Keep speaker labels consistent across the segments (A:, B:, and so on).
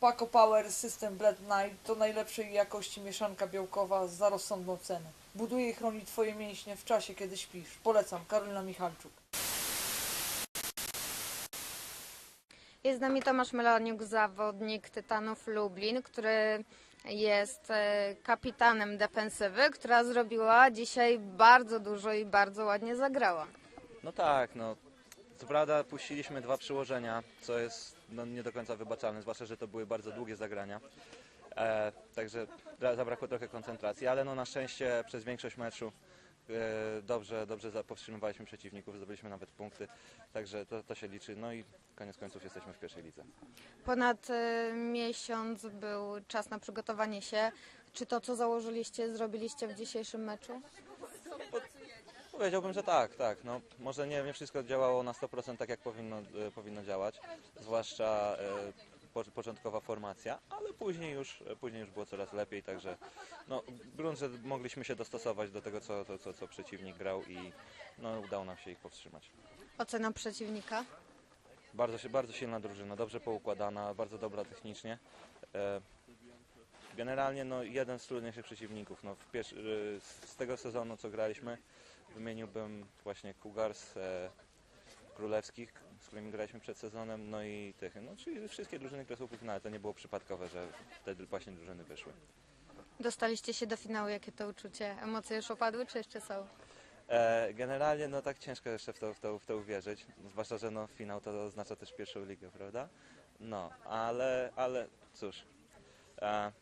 A: Paco Power System Blend Night to najlepszej jakości mieszanka białkowa za rozsądną cenę. Buduje i chroni Twoje mięśnie w czasie, kiedy śpisz. Polecam, Karolina Michalczuk.
B: Jest z nami Tomasz Meloniuk, zawodnik Tytanów Lublin, który jest e, kapitanem defensywy, która zrobiła dzisiaj bardzo dużo i bardzo ładnie zagrała.
C: No tak, no. Co prawda puściliśmy dwa przyłożenia, co jest no, nie do końca wybaczalne, zwłaszcza, że to były bardzo długie zagrania. E, także bra- zabrakło trochę koncentracji, ale no na szczęście przez większość meczu e, dobrze, dobrze powstrzymywaliśmy przeciwników, zdobyliśmy nawet punkty, także to, to się liczy. No i koniec końców jesteśmy w pierwszej lidze.
B: Ponad e, miesiąc był czas na przygotowanie się. Czy to, co założyliście, zrobiliście w dzisiejszym meczu?
C: Powiedziałbym, że tak, tak. No, może nie, nie wszystko działało na 100% tak, jak powinno, e, powinno działać, zwłaszcza e, po, początkowa formacja, ale później już, e, później już było coraz lepiej, także no, grunt, że mogliśmy się dostosować do tego, co, to, co, co przeciwnik grał i no, udało nam się ich powstrzymać.
B: Ocena przeciwnika?
C: Bardzo, się- bardzo silna drużyna, dobrze poukładana, bardzo dobra technicznie. E, Generalnie no, jeden z trudniejszych przeciwników. No, w pierwszy, z tego sezonu, co graliśmy, wymieniłbym właśnie Cougars, e, Królewskich, z którymi graliśmy przed sezonem, no i tych, no, czyli wszystkie drużyny, które są w finale. To nie było przypadkowe, że te właśnie drużyny wyszły.
B: Dostaliście się do finału, jakie to uczucie? Emocje już opadły, czy jeszcze są?
C: E, generalnie no tak ciężko jeszcze w to, w to, w to uwierzyć, zwłaszcza, że no, finał to oznacza też pierwszą ligę, prawda? No, ale, ale cóż, e,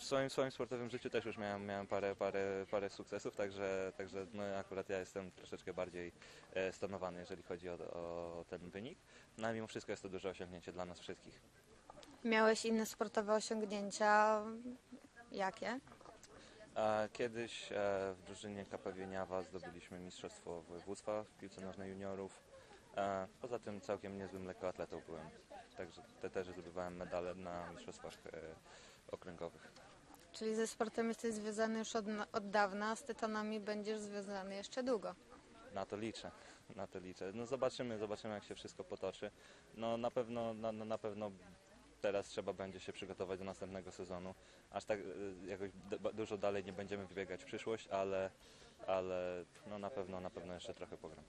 C: w swoim, swoim sportowym życiu też już miałem, miałem parę, parę, parę sukcesów, także, także no, akurat ja jestem troszeczkę bardziej e, stonowany, jeżeli chodzi o, o ten wynik. No ale mimo wszystko jest to duże osiągnięcie dla nas wszystkich.
B: Miałeś inne sportowe osiągnięcia? Jakie?
C: A Kiedyś e, w drużynie KP Wieniawa zdobyliśmy Mistrzostwo Województwa w piłce nożnej juniorów. E, Poza tym całkiem niezłym lekkoatletą byłem. Także te też zdobywałem medale na mistrzostwach e, okręgowych.
B: Czyli ze sportem jesteś związany już od, od dawna, z Tytanami będziesz związany jeszcze długo.
C: Na to liczę. Na to liczę. No zobaczymy, zobaczymy jak się wszystko potoczy. No na pewno, na, na pewno teraz trzeba będzie się przygotować do następnego sezonu. Aż tak e, jakoś dużo dalej nie będziemy wybiegać w przyszłość, ale, ale no na pewno na pewno jeszcze trochę pogram.